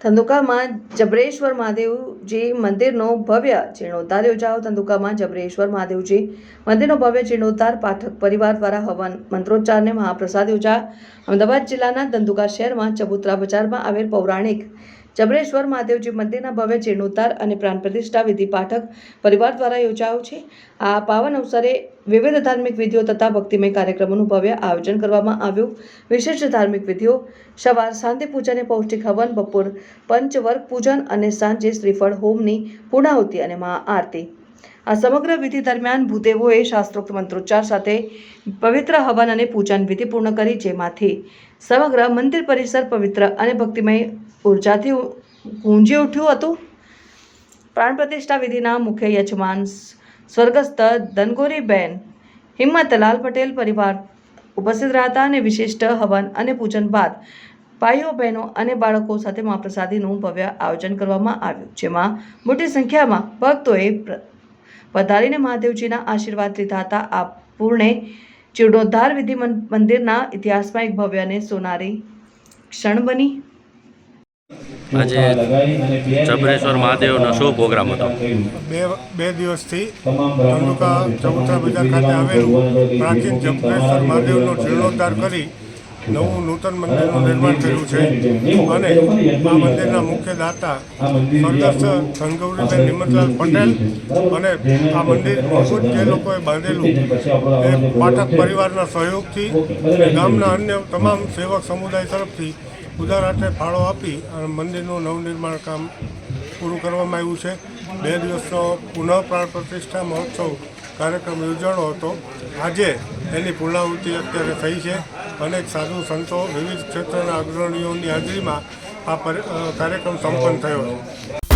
ધંધુકામાં જબરેશ્વર મહાદેવજી મંદિરનો ભવ્ય જીર્ણોદ્ધાર યોજાયો. ધંધુકામાં જબરેશ્વર મહાદેવજી મંદિરનો ભવ્ય જીર્ણોદ્ધાર પાઠક પરિવાર દ્વારા હવન મંત્રોચ્ચારને મહાપ્રસાદ યોજા અમદાવાદ જિલ્લાના ધંધુકા શહેરમાં ચબુતરા બજારમાં આવેલ પૌરાણિક જબરેશ્વર મહાદેવજી મંદિરના ભવ્ય જીર્ણોદ્ધાર અને પ્રાણ પ્રતિષ્ઠા વિધિ પાઠક પરિવાર દ્વારા યોજાયો છે. આ પાવન અવસરે વિવિધ ધાર્મિક વિધિઓ તથા ભક્તિમય કાર્યક્રમોનું ભવ્ય આયોજન કરવામાં આવ્યું. વિશિષ્ટ ધાર્મિક વિધિઓ, સવાર શાંતિ પૂજન પૌષ્ટિક હવન, બપોર પંચવર્ગ પૂજન અને સાંજે શ્રીફળ, હોમની પૂર્ણાહુતિ અને મહાઆરતી. આ સમગ્ર વિધિ દરમિયાન ભૂદેવોએ શાસ્ત્રોક્ત મંત્રોચ્ચાર સાથે પવિત્ર હવન અને પૂજન વિધિ પૂર્ણ કરી, જેમાંથી સમગ્ર મંદિર પરિસર પવિત્ર અને ભક્તિમય ઉર્જાથી ગુંજી ઉઠ્યું હતું. પ્રાણ પ્રતિષ્ઠા વિધિના મુખ્ય યજમાન સ્વર્ગસ્થ ધનગોરીબેન હિંમતલાલ પટેલ પરિવાર ઉપસ્થિત રહ્યા હતા અને વિશિષ્ટ હવન અને પૂજન બાદ ભાઈઓ, બહેનો અને બાળકો સાથે મહાપ્રસાદીનું ભવ્ય આયોજન કરવામાં આવ્યું, જેમાં મોટી સંખ્યામાં ભક્તોએ પધારીને મહાદેવજીના આશીર્વાદ લીધા હતા. આ પૂર્ણે જીર્ણોદ્ધાર વિધિ મંદિરના ઇતિહાસમાં એક ભવ્ય અને સોનારી ક્ષણ બની. આજે જબરેશ્વર મહાદેવનો શું પ્રોગ્રામ હતો. બે બે દિવસથી ધંધુકા ચબુતરા બજાર ખાતે આવેલું પ્રાચીન જબરેશ્વર મહાદેવનો જીર્ણોદ્ધાર કરી નવું નૂતન મંદિરનું નિર્માણ કર્યું છે. અને આ મંદિરના મુખ્ય દાતા સ્વર્ગસ્થ સંગૌરીબેન હિંમતલાલ પટેલ અને આ મંદિર મૂળભૂત જે લોકોએ બાંધેલું એ પાઠક પરિવારના સહયોગથી ગામના અન્ય તમામ સેવક સમુદાય તરફથી ઉદાર હાથે ફાળો આપી અને મંદિરનું નવનિર્માણ કામ પૂરું કરવામાં આવ્યું છે. બે દિવસનો પુનઃ પ્રાણ પ્રતિષ્ઠા મહોત્સવ કાર્યક્રમ યોજાણો હતો. આજે એની પુનરાવૃત્તિ અત્યારે થઈ છે. અનેક સાધુ સંતો વિવિધ ક્ષેત્રના અગ્રણીઓની હાજરીમાં આ કાર્યક્રમ સંપન્ન થયો. છે